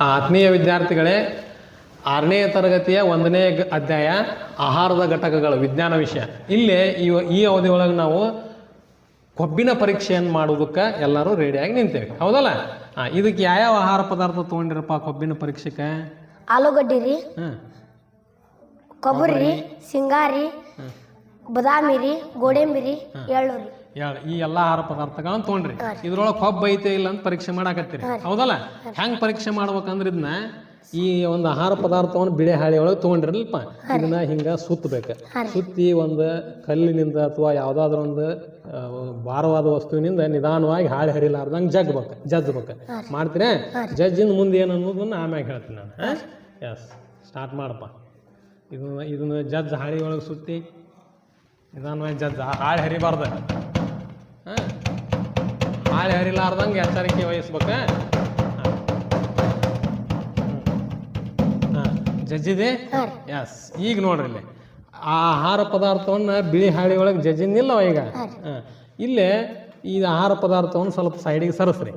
ಆತ್ಮೀಯ ವಿದ್ಯಾರ್ಥಿಗಳೇ ಆರನೇ ತರಗತಿಯ ಒಂದನೇ ಅಧ್ಯಾಯ ಆಹಾರದ ಘಟಕಗಳು ವಿಜ್ಞಾನ ವಿಷಯ. ಇಲ್ಲೇ ಈ ಈ ಅವಧಿ ಒಳಗೆ ನಾವು ಕೊಬ್ಬಿನ ಪರೀಕ್ಷೆಯನ್ನು ಮಾಡೋದಕ್ಕೆ ಎಲ್ಲರೂ ರೆಡಿಯಾಗಿ ನಿಂತೇವೆ. ಹೌದಲ್ಲ? ಹಾಂ ಇದಕ್ಕೆ ಯಾವ್ಯಾವ ಆಹಾರ ಪದಾರ್ಥ ತೊಗೊಂಡಿರಪ್ಪ ಕೊಬ್ಬಿನ ಪರೀಕ್ಷೆಗೆ? ಆಲೂಗಡ್ಡಿ ರೀ ಹಾಂ ಕೊಬ್ಬರಿ ಸಿಂಗಾರಿ ಬಾದಾಮಿ ರೀ ಗೋಡಂಬಿ ರೀ ಎಳ್ಳು ರೀ ಹೇಳಿ ಈ ಎಲ್ಲಾ ಆಹಾರ ಪದಾರ್ಥಗಳನ್ನ ತೊಗೊಂಡ್ರಿ. ಇದ್ರೊಳಗೆ ಕೊಬ್ಬ ಐತೆ ಇಲ್ಲ ಅಂತ ಪರೀಕ್ಷೆ ಮಾಡಾಕತ್ತೀರಿ. ಹೌದಲ್ಲ? ಹೆಂಗ್ ಪರೀಕ್ಷೆ ಮಾಡ್ಬೇಕಂದ್ರ ಇದನ್ನ ಈ ಒಂದು ಆಹಾರ ಪದಾರ್ಥವನ್ನು ಬಿಳೆ ಹಾಳಿ ಒಳಗೆ ತೊಗೊಂಡಿರಲ್ಪ ಇದನ್ನ ಹಿಂಗ ಸುತ್ತಬೇಕು ಸುತ್ತಿ ಒಂದು ಕಲ್ಲಿನಿಂದ ಅಥವಾ ಯಾವ್ದಾದ್ರು ಒಂದು ಭಾರವಾದ ವಸ್ತುವಿನಿಂದ ನಿಧಾನವಾಗಿ ಹಾಳಿ ಹರಿಲಾರ್ದಂಗೆ ಜಗ್ಬೇಕು ಜಜ್ಬೇಕು. ಮಾಡ್ತೀರಾ? ಜಜ್ಜಿಂದ ಮುಂದೆ ಏನು ಅನ್ನೋದನ್ನ ಆಮ್ಯಾಗ ಹೇಳ್ತೀನಿ ನಾನು. ಎಸ್ ಸ್ಟಾರ್ಟ್ ಮಾಡಪ್ಪ. ಇದನ್ನ ಇದನ್ನ ಜಜ್ ಹಾಳಿ ಒಳಗೆ ಸುತ್ತಿ ನಿಧಾನವಾಗಿ ಜಜ್ಜ ಹಾಳು ಹರಿಬಾರ್ದು. ಹಾಂ? ಹಾಳು ಹರಿಲಾರ್ದಂಗೆ ಎಚ್ಚರಿಕೆ ವಹಿಸ್ಬೇಕು? ಹಾಂ. ಜಜ್ಜಿದೆ ಎಸ್ ಈಗ ನೋಡ್ರಿ ಇಲ್ಲಿ. ಆ ಆಹಾರ ಪದಾರ್ಥವನ್ನು ಬಿಳಿ ಹಾಳಿ ಒಳಗೆ ಜಜ್ಜಿನಿಲ್ಲವ ಈಗ. ಹಾಂ. ಇಲ್ಲೇ ಈ ಆಹಾರ ಪದಾರ್ಥವನ್ನು ಸ್ವಲ್ಪ ಸೈಡಿಗೆ ಸರಿಸ್ರಿ.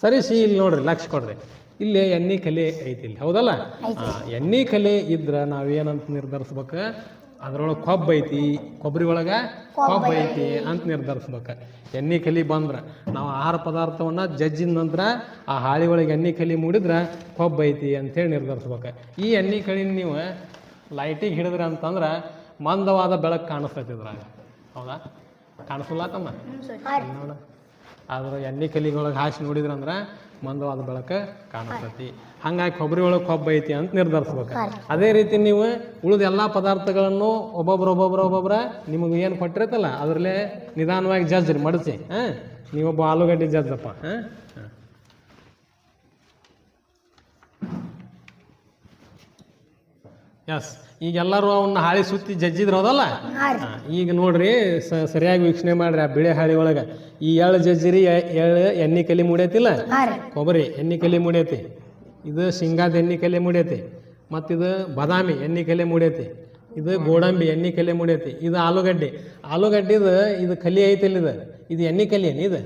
ಸರಿಸಿ ಇಲ್ಲಿ ನೋಡ್ರಿ ಲಕ್ಷ ಕೊಡ್ರಿ. ಇಲ್ಲಿ ಎಣ್ಣೆ ಕಲೆ ಐತಿ ಇಲ್ಲಿ. ಹೌದಲ್ಲ? ಹಾಂ. ಎಣ್ಣೆ ಕಲೆ ಇದ್ರೆ ನಾವೇನಂತ ನಿರ್ಧರಿಸ್ಬೇಕು? ಅದ್ರೊಳಗೆ ಕೊಬ್ಬ ಐತಿ ಕೊಬ್ಬರಿ ಒಳಗೆ ಕೊಬ್ಬ ಐತಿ ಅಂತ ನಿರ್ಧರಿಸ್ಬೇಕು. ಎಣ್ಣೆ ಕಲಿ ಬಂದ್ರೆ ನಾವು ಆಹಾರ ಪದಾರ್ಥವನ್ನು ಜಜ್ಜಿದ ನಂತರ ಆ ಹಾಳಿ ಒಳಗೆ ಎಣ್ಣೆ ಕಲಿ ಮೂಡಿದ್ರೆ ಕೊಬ್ಬ ಐತಿ ಅಂತೇಳಿ ನಿರ್ಧರಿಸ್ಬೇಕು. ಈ ಎಣ್ಣೆ ಕಲಿನ ನೀವು ಲೈಟಿಗೆ ಹಿಡಿದ್ರೆ ಅಂತಂದ್ರೆ ಮಂದವಾದ ಬೆಳಕು ಕಾಣಿಸ್ತೈತಿ ಇದ್ರಾಗ. ಹೌದಾ? ಕಾಣಿಸಲ್ಲ ತಮ್ಮ ನೋಡ. ಆದ್ರೆ ಎಣ್ಣೆ ಕಲಿಗೊಳಗೆ ಹಾಸಿ ನೋಡಿದ್ರಂದ್ರೆ ಮಂದವಾದ ಬೆಳಕು ಕಾಣಿಸ್ತೈತಿ. ಹಂಗಾಗಿ ಕೊಬ್ಬರಿ ಒಳಗೆ ಕೊಬ್ಬು ಐತಿ ಅಂತ ನಿರ್ಧರಿಸ್ಬೇಕು. ಅದೇ ರೀತಿ ನೀವು ಉಳಿದ ಎಲ್ಲ ಪದಾರ್ಥಗಳನ್ನು ಒಬ್ಬೊಬ್ರು ಒಬ್ಬೊಬ್ರು ಒಬ್ಬೊಬ್ರ ನಿಮಗೆ ಏನು ಕೊಟ್ಟಿರ್ತಲ್ಲ ಅದರಲ್ಲೇ ನಿಧಾನವಾಗಿ ಜಜ್ರಿ ಮಡಿಸಿ ಹಾಂ ನೀವೊಬ್ಬ ಆಲೂಗಡ್ಡೆ ಜಜ್ಜಪ್ಪ ಹಾಂ ಎಸ್ ಈಗ ಎಲ್ಲರೂ ಅವನ್ನ ಹಾಳಿ ಸುತ್ತಿ ಜಜ್ಜಿದ್ರು ಹಾ, ಈಗ ನೋಡ್ರಿ ಸರಿಯಾಗಿ ವೀಕ್ಷಣೆ ಮಾಡ್ರಿ ಆ ಬಿಳೆ ಹಾಳಿ ಒಳಗೆ. ಈ ಎಳ್ಳು ಜಜ್ಜಿರಿ ಎಳ್ಳು ಎಣ್ಣೆ ಕಲಿ ಮುಡಿಯತಿಲ್ಲ ಹಾಂ ಕೊಬ್ಬರಿ ಎಣ್ಣೆ ಕಲಿ ಮುಡಿಯತಿ ಇದು ಶೇಂಗಾದ ಎಣ್ಣೆ ಕಲೆ ಮುಡಿಯತಿ ಇದು ಬಾದಾಮಿ ಎಣ್ಣೆ ಕಲೆ ಮುಡಿಯತಿ ಇದು ಗೋಡಂಬಿ ಎಣ್ಣೆ ಕಲೆ ಮುಡಿಯತಿ ಇದು ಆಲೂಗಡ್ಡೆ. ಆಲೂಗಡ್ಡಿದು ಇದು ಕಲಿ ಐತಿಲ್ಲ ಇದು. ಇದು ಎಣ್ಣೆ ಕಲಿ ಏನು ಇದು?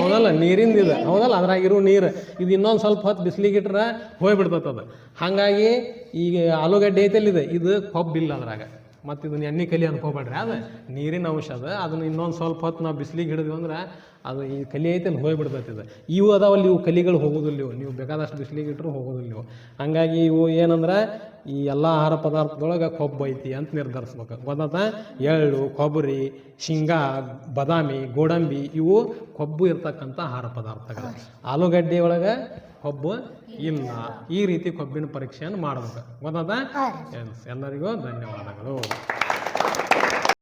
ಹೌದಲ್ಲ, ನೀರಿಂದ ಇದು. ಹೌದಲ್ಲ ಅದ್ರಾಗಿರೋ ನೀರು. ಇದು ಇನ್ನೊಂದು ಸ್ವಲ್ಪ ಹೊತ್ತು ಬಿಸಿಲಿಗಿಟ್ರೆ ಹೋಗ್ಬಿಡ್ತೈತೆ ಅದು. ಹಾಗಾಗಿ ಈಗ ಆಲೂಗಡ್ಡೆ ಐತಲ್ಲ ಇದು. ಇದು ಕೊಬ್ಬಿಲ್ಲ ಅದ್ರಾಗ. ಮತ್ತು ಇದನ್ನ ಎಣ್ಣೆ ಕಲಿ ಅನ್ಕೋಬೇಡ್ರಿ. ಅದು ನೀರಿನ ಅಂಶ ಅದು ಅದನ್ನ ಇನ್ನೊಂದು ಸ್ವಲ್ಪ ಹೊತ್ತು ನಾವು ಬಿಸಿಲಿಗೆ ಹಿಡಿದ್ವಿ ಅಂದ್ರೆ ಅದು ಈ ಕಲಿ ಐತೆ ಹೋಗ್ಬಿಡ್ತೈತೆ ಇದು. ಇವು ಅದಾವಲ್ಲಿ ಇವು ಕಲಿಗಳು ಹೋಗೋದಿಲ್ಲ ಇವು ನೀವು ಬೇಕಾದಷ್ಟು ಬಿಸಿಲಿಗೆ ಇಟ್ಟರು ಹೋಗೋದಿಲ್ಲ ಇವು ಹಂಗಾಗಿ ಇವು ಏನಂದ್ರೆ ಈ ಎಲ್ಲ ಆಹಾರ ಪದಾರ್ಥದೊಳಗೆ ಕೊಬ್ಬು ಐತಿ ಅಂತ ನಿರ್ಧರಿಸ್ಬೇಕು. ಗೊತ್ತಾತ ಎಳ್ಳು ಕೊಬ್ಬರಿ ಶೇಂಗಾ ಬಾದಾಮಿ ಗೋಡಂಬಿ ಇವು ಕೊಬ್ಬು ಇರ್ತಕ್ಕಂಥ ಆಹಾರ ಪದಾರ್ಥಗಳು. ಆಲೂಗಡ್ಡೆ ಒಳಗೆ ಕೊಬ್ಬು ಇಲ್ಲ. ಈ ರೀತಿ ಕೊಬ್ಬಿನ ಪರೀಕ್ಷೆಯನ್ನು ಮಾಡ್ಬೇಕು. ಗೊತ್ತಾ ಎಸ್, ಎಲ್ಲರಿಗೂ ಧನ್ಯವಾದಗಳು.